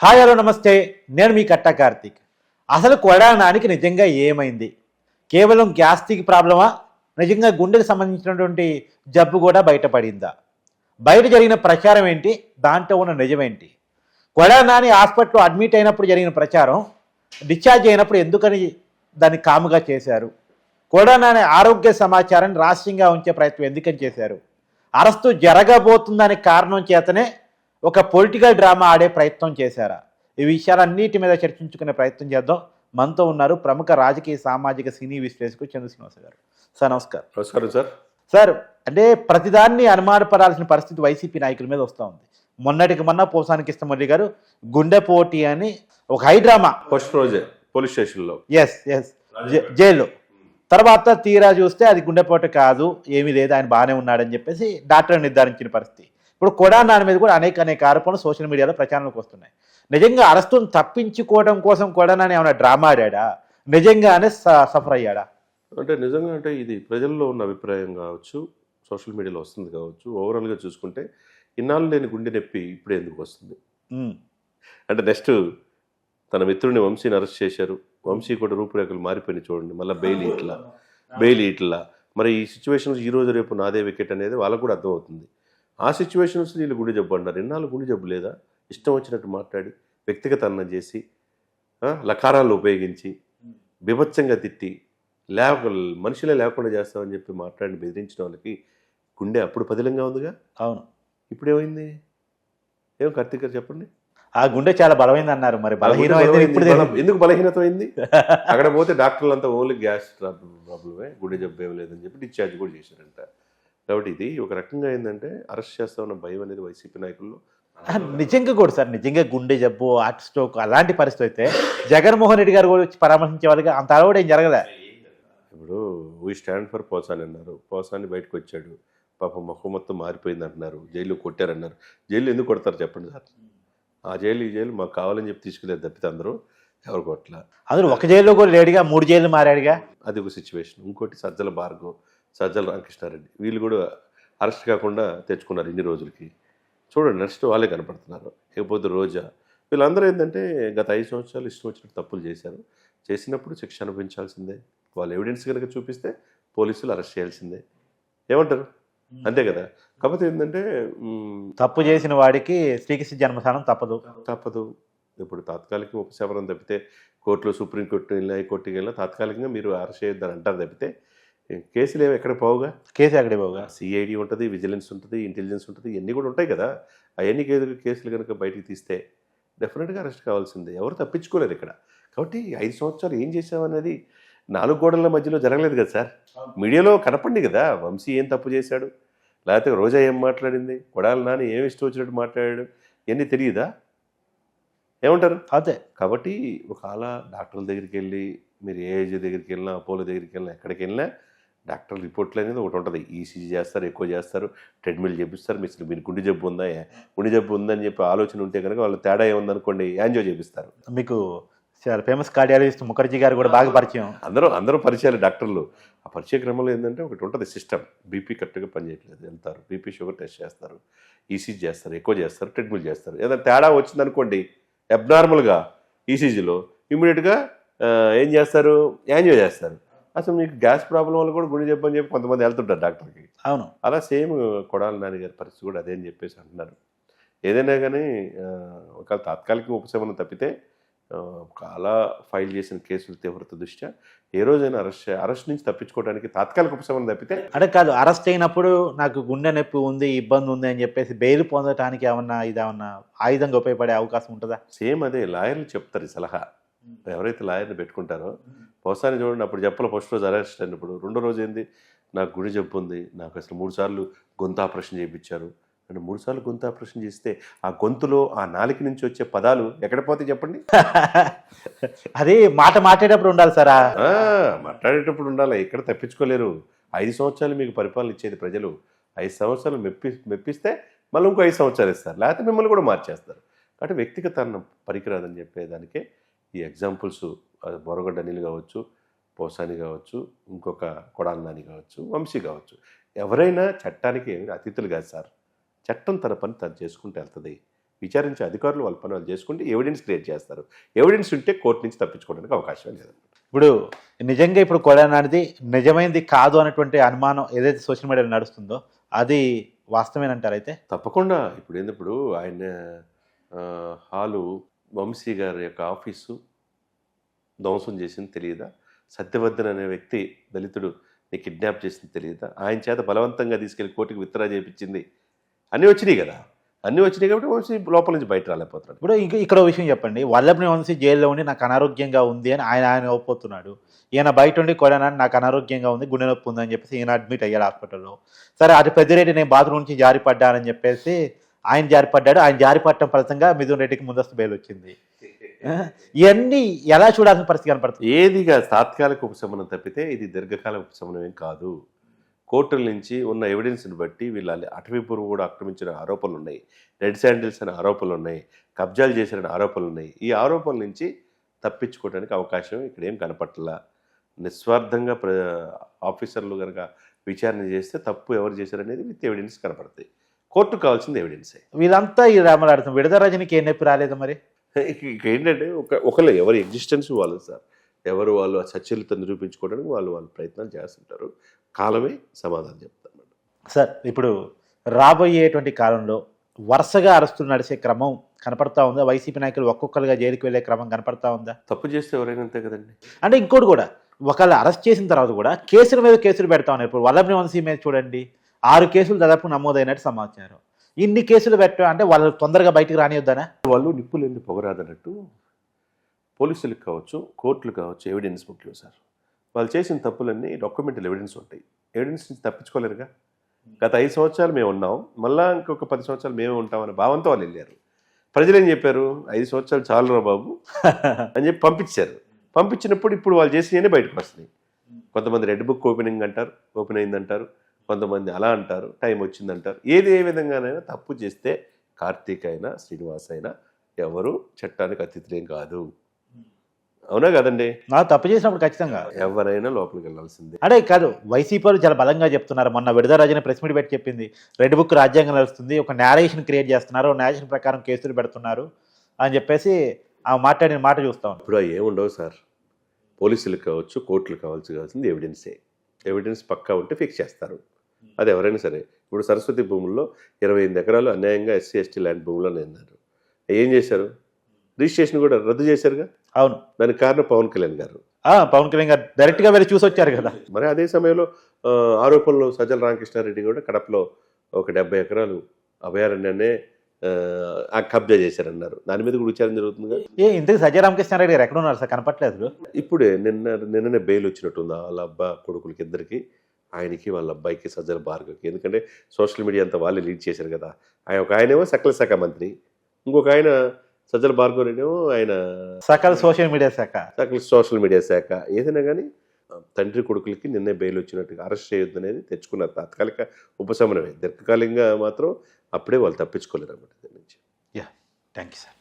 Hi hello నమస్తే. నేను మీ కట్ట కార్తీక్. అసలు కొడానానికి నిజంగా ఏమైంది? కేవలం గ్యాస్ట్రిక్ ప్రాబ్లమా? నిజంగా గుండెకు సంబంధించినటువంటి జబ్బు కూడా బయటపడిందా? బయట జరిగిన ప్రచారం ఏంటి? దాంట్లో ఉన్న నిజమేంటి? కొడానాని హాస్పిటల్లో అడ్మిట్ అయినప్పుడు జరిగిన ప్రచారం డిశ్చార్జ్ అయినప్పుడు ఎందుకని దాన్ని కాముగా చేశారు? కొడానాని ఆరోగ్య సమాచారాన్ని రహస్యంగా ఉంచే ప్రయత్నం ఎందుకని చేశారు? అరెస్టు జరగబోతుందనే కారణం చేతనే ఒక పొలిటికల్ డ్రామా ఆడే ప్రయత్నం చేశారా? ఈ విషయాలన్నిటి మీద చర్చించుకునే ప్రయత్నం చేద్దాం. మనతో ఉన్నారు ప్రముఖ రాజకీయ సామాజిక సినీ విశ్లేషకు చంద్ర శ్రీనివాస గారు. సార్ నమస్కారం. నమస్కారం సార్. సార్ అంటే ప్రతిదాన్ని అనుమానపడాల్సిన పరిస్థితి వైసీపీ నాయకుల మీద వస్తూ ఉంది. మొన్నటికి మొన్న పోసానికి ఇష్టమల్లి గారు గుండె పోటీ అని ఒక హైడ్రామా ఫస్ట్ రోజే పోలీస్ స్టేషన్లో. ఎస్ ఎస్ జైల్లో. తర్వాత తీరా చూస్తే అది గుండెపోటు కాదు ఏమీ లేదు ఆయన బాగానే ఉన్నాడని చెప్పేసి డాక్టర్ నిర్ధారించిన పరిస్థితి. ఇప్పుడు కొడాన్ దాని మీద కూడా అనేక అనేక ఆరోపణలు సోషల్ మీడియాలో ప్రచారంలోకి వస్తున్నాయి. నిజంగా అరెస్టును తప్పించుకోవడం కోసం కొడానాని ఏమైనా డ్రామా ఆడాడా నిజంగానే సఫర్ అయ్యాడా? అంటే నిజంగా అంటే ఇది ప్రజల్లో ఉన్న అభిప్రాయం కావచ్చు సోషల్ మీడియాలో వస్తుంది కావచ్చు. ఓవరాల్గా చూసుకుంటే ఇన్నాళ్ళు లేని గుండె నొప్పి ఇప్పుడే ఎందుకు వస్తుంది? అంటే నెక్స్ట్ తన మిత్రుడిని వంశీని అరెస్ట్ చేశారు. వంశీ కూడా రూపురేఖలు మారిపోయినాయి చూడండి. మళ్ళీ బెయిల్ ఇట్లా బెయిల్ ఇట్లా మరి ఈ సిచ్యువేషన్స్ ఈ రోజు రేపు నాదే వికెట్ అనేది వాళ్ళకు కూడా అర్థమవుతుంది. ఆ సిచ్యువేషన్స్ వీళ్ళు గుండె జబ్బు అన్నారు ఎన్నాళ్ళు గుండె జబ్బు లేదా? ఇష్టం వచ్చినట్టు మాట్లాడి వ్యక్తిగత అన్నం చేసి లకారాలు ఉపయోగించి బీభత్సంగా తిట్టి లేక మనుషులే లేకుండా చేస్తామని చెప్పి మాట్లాడి బెదిరించిన వాళ్ళకి గుండె అప్పుడు పదిలంగా ఉందిగా? అవును. ఇప్పుడు ఏమైంది ఏం కార్తీక్ గారు చెప్పండి. ఆ గుండె చాలా బలమైంది అన్నారు మరి. బలహీనం అయితే ఇప్పుడు. ఎందుకు బలహీనత అయింది అక్కడ పోతే డాక్టర్లు అంతా ఓన్లీ గ్యాస్ ప్రాబ్లమే గుండె జబ్బు ఏం లేదని చెప్పి డిశ్చార్జ్ కూడా చేశారంట. కాబట్టి ఇది ఒక రకంగా ఏంటంటే అరెస్ట్ చేస్తామన్న భయం అనేది వైసీపీ నాయకుల్లో నిజంగా కూడా సార్ నిజంగా గుండె జబ్బు హార్ట్ స్ట్రోక్ అలాంటి పరిస్థితి అయితే జగన్మోహన్ రెడ్డి గారు కూడా వచ్చి పరామర్శించే వాళ్ళకి అంత అలవాటు ఏం జరగదా ఇప్పుడు వీ స్టాండ్ ఫర్ పోసాని అన్నారు. పోసాని బయటకు వచ్చాడు. పాపం ముఖం మొత్తం మారిపోయింది అంటున్నారు. జైలు కొట్టారన్నారు. జైలు ఎందుకు కొడతారు చెప్పండి సార్? ఆ జైలు ఈ జైలు మాకు కావాలని చెప్పి తీసుకెళ్ళారు తప్పితే అందరూ ఎవరు కొట్ల అందులో ఒక జైల్లో కూడా లేడుగా మూడు జైలు మారాడుగా. అది ఒక సిచ్యువేషన్ ఇంకోటి సజ్జల భార్గవ్. సజ్జల రామకృష్ణారెడ్డి. వీళ్ళు కూడా అరెస్ట్ కాకుండా తెచ్చుకున్నారు ఇన్ని రోజులకి. చూడండి నెక్స్ట్ వాళ్ళే కనపడుతున్నారు. ఇకపోతే రోజా. వీళ్ళందరూ ఏంటంటే గత ఐదు సంవత్సరాలు ఇష్టం వచ్చినట్టు తప్పులు చేశారు. చేసినప్పుడు శిక్ష అనుభవించాల్సిందే. వాళ్ళు ఎవిడెన్స్ కనుక చూపిస్తే పోలీసులు అరెస్ట్ చేయాల్సిందే. ఏమంటారు? అంతే కదా. కాకపోతే ఏంటంటే తప్పు చేసిన వాడికి శ్రీకృష్ణ జన్మస్థానం తప్పదు. తప్పదు. ఇప్పుడు తాత్కాలిక ఉపశమనం తప్పితే కోర్టులో సుప్రీంకోర్టు వెళ్ళినా హైకోర్టుకి వెళ్ళినా తాత్కాలికంగా మీరు అరెస్ట్ చేయొద్దని అంటారు తప్పితే కేసులు ఏమి ఎక్కడ పోవుగా? కేసు ఎక్కడికి పోగా సిఐడి ఉంటుంది విజిలెన్స్ ఉంటుంది ఇంటెలిజెన్స్ ఉంటుంది ఇవన్నీ కూడా ఉంటాయి కదా. అవన్నీ కేసు కేసులు కనుక బయటికి తీస్తే డెఫినెట్గా అరెస్ట్ కావాల్సిందే. ఎవరు తప్పించుకోలేరు ఇక్కడ. కాబట్టి ఐదు సంవత్సరాలు ఏం చేసామనేది నాలుగు గోడల మధ్యలో జరగలేదు కదా సార్. మీడియాలో కనపండి కదా వంశీ ఏం తప్పు చేశాడు? లేకపోతే రోజా ఏం మాట్లాడింది? కొడాలి నాని ఏం ఇష్టం వచ్చినట్టు మాట్లాడాడు? ఇవన్నీ తెలియదా? ఏమంటారు? అదే. కాబట్టి ఒకవేళ డాక్టర్ల దగ్గరికి వెళ్ళి మీరు ఏజ్ దగ్గరికి వెళ్ళినా అపోలో దగ్గరికి వెళ్ళినా ఎక్కడికి వెళ్ళినా డాక్టర్ రిపోర్ట్లు అనేది ఒకటి ఉంటుంది. ఈసీజీ చేస్తారు ఎక్కువ చేస్తారు ట్రెడ్మిల్ చేపిస్తారు. మీరు మీరు గుండె జబ్బు ఉందా? గుండె జబ్బు ఉందని చెప్పి ఆలోచన ఉంటే కనుక వాళ్ళు తేడా ఏముందనుకోండి యాంజో చేపిస్తారు. మీకు చాలా ఫేమస్ కార్డియాలజిస్ట్ ముఖర్జీ గారు కూడా బాగా పరిచయం. అందరూ అందరూ పరిచయాలు డాక్టర్లు. ఆ పరిచయ క్రమంలో ఏంటంటే ఒకటి ఉంటుంది సిస్టమ్. బీపీ కరెక్ట్గా పనిచేయట్లేదు వెళ్తారు. బీపీ షుగర్ టెస్ట్ చేస్తారు ఈసీజీ చేస్తారు ఎక్కువ చేస్తారు ట్రెడ్మిల్ చేస్తారు. ఏదైనా తేడా వచ్చిందనుకోండి అబ్నార్మల్గా ఈసీజీలో ఇమీడియట్గా ఏం చేస్తారు? యాంజో చేస్తారు. అసలు మీకు గ్యాస్ ప్రాబ్లం వల్ల కూడా గుండె జబ్బు అని చెప్పి కొంతమంది వెళ్తుంటారు డాక్టర్కి. అవును. అలా సేమ్ కొడాలి నాని గారి పరిస్థితి కూడా అదే అని చెప్పేసి అంటున్నారు. ఏదైనా కానీ ఒకవేళ తాత్కాలిక ఉపశమనం తప్పితే చాలా ఫైల్ చేసిన కేసుల తీవ్రత దృష్ట్యా? ఏ రోజైనా అరెస్ట్ అరెస్ట్ నుంచి తప్పించుకోవడానికి తాత్కాలిక ఉపశమనం తప్పితే? అంటే కాదు అరెస్ట్ అయినప్పుడు నాకు గుండె నొప్పి ఉంది ఇబ్బంది ఉంది అని చెప్పేసి బెయిల్ పొందడానికి ఏమన్నా ఇదేమన్నా ఆయుధంగా ఉపయోగపడే అవకాశం ఉంటుందా? సేమ్ అదే లాయర్లు చెప్తారు సలహా. ఎవరైతే లాయర్ని పెట్టుకుంటారో పోసాని చూడండి అప్పుడు చెప్పాలి ఫస్ట్ రోజు అరెస్ట్ అయినప్పుడు రెండో రోజు ఏంది? నాకు గుడి జబ్బు ఉంది. నాకు అసలు మూడు సార్లు గొంతు ఆపరేషన్ చేయించారు. అంటే మూడు సార్లు గొంతు ఆపరేషన్ చేస్తే ఆ గొంతులో ఆ నాలుక నుంచి వచ్చే పదాలు ఎక్కడ పోతాయి చెప్పండి? అది మాట మాట్లాడేటప్పుడు ఉండాలి సారా. మాట్లాడేటప్పుడు ఉండాలి. ఎక్కడ తప్పించుకోలేరు. ఐదు సంవత్సరాలు మీకు పరిపాలన ఇచ్చేది ప్రజలు. ఐదు సంవత్సరాలు మెప్పి మెప్పిస్తే మళ్ళీ ఇంకో ఐదు సంవత్సరాలు ఇస్తారు. లేకపోతే మిమ్మల్ని కూడా మార్చేస్తారు. కాబట్టి వ్యక్తిగత అన్నం పనికిరాదని చెప్పేదానికే ఈ ఎగ్జాంపుల్స్ అది బొరగడ్డ అనిల్ కావచ్చు పోసాని కావచ్చు ఇంకొక కొడాలి నాని కావచ్చు వంశీ కావచ్చు. ఎవరైనా చట్టానికి అతిథులు కాదు సార్. చట్టం తన పని తను చేసుకుంటూ వెళ్తుంది. విచారించే అధికారులు వాళ్ళ పని వాళ్ళు చేసుకుంటే ఎవిడెన్స్ క్రియేట్ చేస్తారు. ఎవిడెన్స్ ఉంటే కోర్టు నుంచి తప్పించుకోవడానికి అవకాశం లేదు. ఇప్పుడు నిజంగా ఇప్పుడు కొడానాడిది నిజమైనది కాదు అన్నటువంటి అనుమానం ఏదైతే సోషల్ మీడియాలో నడుస్తుందో అది వాస్తవేనంటారు అయితే? తప్పకుండా. ఇప్పుడు ఏంది ఇప్పుడు ఆయన హాలు వంశీ గారి యొక్క ఆఫీసు ధ్వంసం చేసింది తెలియదా? సత్యవర్ధన్ అనే వ్యక్తి దళితుడు నీ కిడ్నాప్ చేసింది తెలియదా? ఆయన చేత బలవంతంగా తీసుకెళ్ళి కోర్టుకు విత్డ్రా చేయించింది. అన్నీ వచ్చినాయి కదా? అన్నీ వచ్చినాయి కాబట్టి వంశీ లోపల నుంచి బయట రాలేకపోతున్నాడు. ఇప్పుడు ఇంకా ఇక్కడ విషయం చెప్పండి. వల్లభని వంశీ జైల్లో ఉండి నాకు అనారోగ్యంగా ఉంది అని ఆయన ఆయన ఒప్పుతున్నాడు. ఈయన బయట ఉండి కొడానాడు నాకు అనారోగ్యంగా ఉంది గుండె నొప్పి ఉందని చెప్పేసి ఈయన అడ్మిట్ అయ్యాడు హాస్పిటల్లో. సరే అటు పెద్దిరెడ్డి నేను బాత్రూమ్ నుంచి జారిపడ్డానని చెప్పేసి ఆయన జారిపడ్డాడు. ఆయన జారిపడటం ఫలితంగా మిథున్ రెడ్డికి ముందస్తు బెయిల్ వచ్చింది. ఇవన్నీ ఎలా చూడాల్సిన పరిస్థితి కనపడుతుంది? ఏదిగా తాత్కాలిక ఉపశమనం తప్పితే ఇది దీర్ఘకాల ఉపశమనం ఏం కాదు. కోర్టుల నుంచి ఉన్న ఎవిడెన్స్ని బట్టి వీళ్ళ అటవీపూర్వం కూడా ఆక్రమించిన ఆరోపణలు ఉన్నాయి. రెడ్ శాండిల్స్ అనే ఆరోపణలు ఉన్నాయి. కబ్జాలు చేసిన ఆరోపణలు ఉన్నాయి. ఈ ఆరోపణల నుంచి తప్పించుకోవడానికి అవకాశం ఇక్కడ ఏం కనపట్లా నిస్వార్థంగా ప్ర ఆఫీసర్లు కనుక విచారణ చేస్తే తప్పు ఎవరు చేశారనేది విత్ ఎవిడెన్స్ కనపడతాయి. కోర్టుకు కావాల్సింది ఎవిడెన్సే వీళ్ళంతా ఈ రామలాడుతున్నారు విడద రజనికి ఏ నొప్పి రాలేదు మరి? ఇక- ఏంటంటే ఒక ఒకళ్ళు ఎవరి ఎగ్జిస్టెన్స్ వాళ్ళు సార్. ఎవరు వాళ్ళు ఆ సత్యలతో నిరూపించుకోవడానికి వాళ్ళు వాళ్ళు ప్రయత్నాలు చేస్తుంటారు. కాలమే సమాధానం చెప్తారు సార్ ఇప్పుడు రాబోయేటువంటి కాలంలో వరుసగా అరెస్టులు నడిచే క్రమం కనపడతా ఉందా? వైసీపీ నాయకులు ఒక్కొక్కరుగా జైలుకి వెళ్ళే క్రమం కనపడతా ఉందా? తప్పు చేస్తే ఎవరైనా అంతే కదండి. అంటే ఇంకోటి కూడా ఒకవేళ అరెస్ట్ చేసిన తర్వాత కూడా కేసుల మీద కేసులు పెడతా ఉన్నారు. ఇప్పుడు వల్లభని వంశీ మీద చూడండి ఆరు కేసులు దాదాపు నమోదైనట్టు సమాచారం. ఇన్ని కేసులు పెట్ట అంటే వాళ్ళు తొందరగా బయటకు రానియొద్దనా? వాళ్ళు నిప్పులు ఎందుకు పొగరాదన్నట్టు పోలీసులకు కావచ్చు కోర్టులు కావచ్చు ఎవిడెన్స్ ముఖ్యం సార్. వాళ్ళు చేసిన తప్పులన్నీ డాక్యుమెంటల్ ఎవిడెన్స్ ఉంటాయి. ఎవిడెన్స్ నుంచి తప్పించుకోలేరుగా? గత ఐదు సంవత్సరాలు మేము ఉన్నాం. మళ్ళా ఇంకొక పది సంవత్సరాలు మేమే ఉంటామని భావంతో వాళ్ళు వెళ్ళారు. ప్రజలు ఏం చెప్పారు? ఐదు సంవత్సరాలు చాలురా బాబు? అని చెప్పి పంపించారు. పంపించినప్పుడు ఇప్పుడు వాళ్ళు చేసినవన్నీ బయటకు వస్తున్నాయి. కొంతమంది రెడ్ బుక్ ఓపెనింగ్ అంటారు ఓపెన్ అయిందంటారు. కొంతమంది అలా అంటారు టైం వచ్చిందంటారు. ఏది ఏ విధంగానైనా తప్పు చేస్తే కార్తీక్ అయినా శ్రీనివాస్ అయినా ఎవరు చట్టానికి అతిథులేం కాదు. అవునా కదండి? నా తప్పు చేసినప్పుడు ఖచ్చితంగా. ఎవరైనా లోపలికి వెళ్ళాల్సిందే. అంటే కాదు వైసీపీ చాలా బలంగా చెప్తున్నారు. మొన్న విడుదల ప్రెస్ మీట్ పెట్టి చెప్పింది రెడ్ బుక్ రాజ్యాంగం నడుస్తుంది ఒక నేరేషన్ క్రియేట్ చేస్తున్నారు నేరేషన్ ప్రకారం కేసులు పెడుతున్నారు అని చెప్పేసి ఆ మాట్లాడిన మాట చూస్తాం ఇప్పుడు ఏముండవు సార్. పోలీసులకు కావచ్చు కోర్టులు కావాల్సి కావాల్సింది ఎవిడెన్సే ఎవిడెన్స్ పక్కా ఉంటే ఫిక్స్ చేస్తారు. అది ఎవరైనా సరే. ఇప్పుడు సరస్వతి భూముల్లో ఇరవై ఎనిమిది ఎకరాలు అన్యాయంగా ఎస్సీ ఎస్టీ ల్యాండ్ భూముల్లో అన్నారు. ఏం చేశారు? రిజిస్ట్రేషన్ కూడా రద్దు చేశారుగా? అవును. దానికి కారణం పవన్ కళ్యాణ్ గారు. పవన్ కళ్యాణ్ గారు డైరెక్ట్గా వెళ్ళి చూసి వచ్చారు కదా. మరి అదే సమయంలో ఆరోపణలు సజ్జల రామకృష్ణారెడ్డి కూడా కడపలో ఒక డెబ్బై ఎకరాలు అభయారణ్యాన్నే కబ్జా చేశారన్నారు. దాని మీద కూడా విచారణ జరుగుతుందిగా? ఏ ఇంతకు సజ్జ రామకృష్ణారెడ్డి గారు ఎక్కడ ఉన్నారు సార్? కనపట్లేదు ఇప్పుడే నిన్న నిన్ననే బెయిల్ వచ్చినట్టుంది వాళ్ళ అబ్బా కొడుకులకి ఇద్దరికి. ఆయనకి వాళ్ళ అబ్బాయికి సజ్జల భార్గవ్కి. ఎందుకంటే సోషల్ మీడియా అంతా వాళ్ళే లీడ్ చేశారు కదా. ఆయన ఒక ఆయనేమో సకల శాఖ మంత్రి. ఇంకొక ఆయన సజ్జల భార్గవ్ రెడ్డి ఏమో ఆయన సకల సోషల్ మీడియా శాఖ. సకల సోషల్ మీడియా శాఖ. ఏదైనా కానీ తండ్రి కొడుకులకి నిన్నే బెయిల్ వచ్చినట్టుగా అరెస్ట్ చేయొద్దు అనేది తెచ్చుకున్నారు. తాత్కాలిక ఉపశమనమే. దీర్ఘకాలికంగా మాత్రం అప్పుడే వాళ్ళు తప్పించుకోలేరు అన్నమాట దీని నుంచి. Thank you sir.